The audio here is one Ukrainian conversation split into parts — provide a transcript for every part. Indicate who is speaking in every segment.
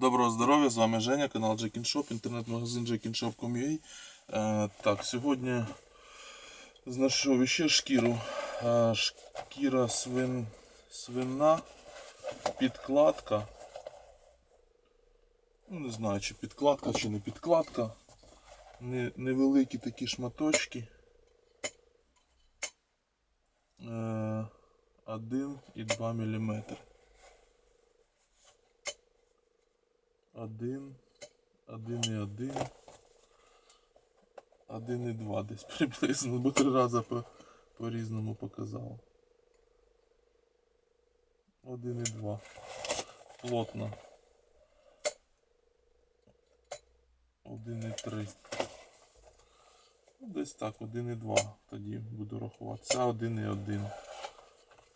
Speaker 1: Доброго здоров'я, з вами Женя, канал Shop, інтернет-магазин JackInShop.com.ua е, Так, Сьогодні знайшов ще шкіру. Е, шкіра свин... свинна, підкладка. Ну, Не знаю, чи підкладка, чи не підкладка. Невеликі такі шматочки. Е, один і 2 міліметри. 1, 1,1, 1,2 десь приблизно, бо три рази по, по різному показало. 1,2. Плотно. 1,3. Ну, десь так, 1,2 тоді буду рахувати. Це 1,1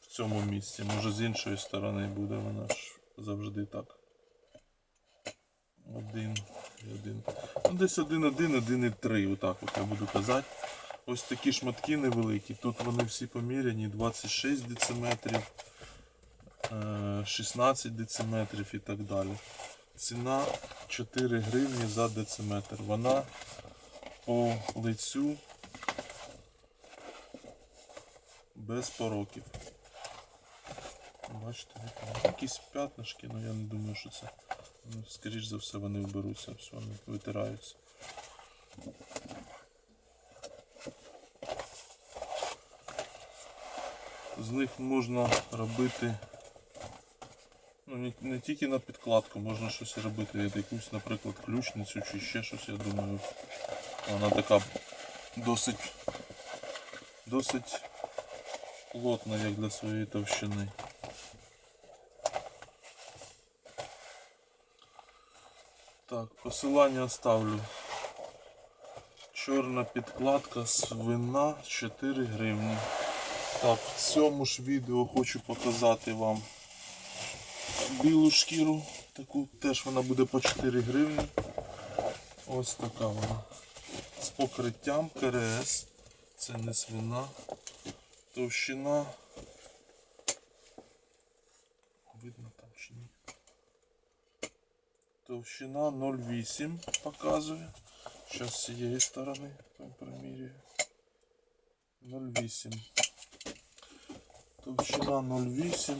Speaker 1: в цьому місці. Може з іншої сторони буде, вона ж завжди так. Один один. Ну, десь один, один, один і три. Отак от я буду казати. Ось такі шматки невеликі. Тут вони всі поміряні. 26 дециметрів, е, 16 дециметрів і так далі. Ціна 4 гривні за дециметр. Вона по лицю без пороків. Бачите, якісь п'ятнишки, але я не думаю, що це. Ну, скоріш за все вони вберуться, все, вони витираються. З них можна робити ну, не, тільки на підкладку, можна щось робити, як якусь, наприклад, ключницю чи ще щось, я думаю. Вона така досить досить плотна, як для своєї товщини. Так, посилання оставлю. Чорна підкладка свина 4 гривні. Так, в цьому ж відео хочу показати вам білу шкіру. Таку теж вона буде по 4 гривні. Ось така вона. З покриттям КРС. Це не свина. Товщина. Видно там чи ні? Товщина 0,8 показує. Зараз з цієї сторони примірюю. 0,8. Товщина 0,8.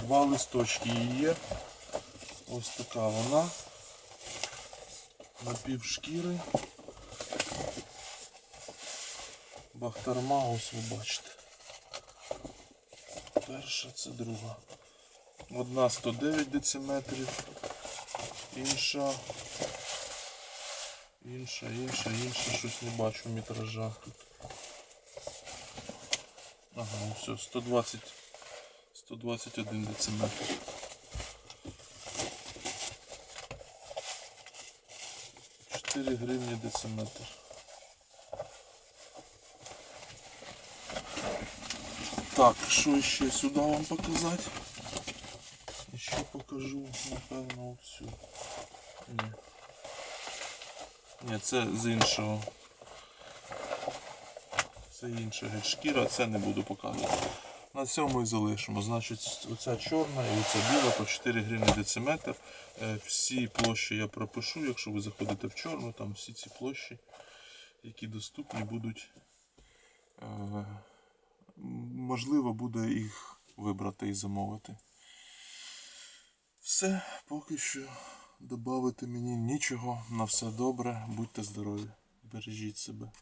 Speaker 1: Два листочки її є. Ось така вона. Напів шкіри. Бахтарма, ось ви бачите. Перша, це друга. Одна 109 дециметрів. Інша. Інша, інша, інша, щось не бачу метража тут. Ага, ну все, 120, 121 дециметр. Чотири гривні дециметр. Так, що ще сюди вам показати? Покажу, напевно, оцю. Ні. Ні, це з іншого. Це інша шкіра, це не буду показувати. На цьому і залишимо. Значить, оця чорна і оця біла по 4 гривні дециметр. Е, Всі площі я пропишу, якщо ви заходите в чорну, там всі ці площі, які доступні, будуть. Е, Можливо, буде їх вибрати і замовити. Все, поки що додати мені нічого. На все добре. Будьте здорові. Бережіть себе.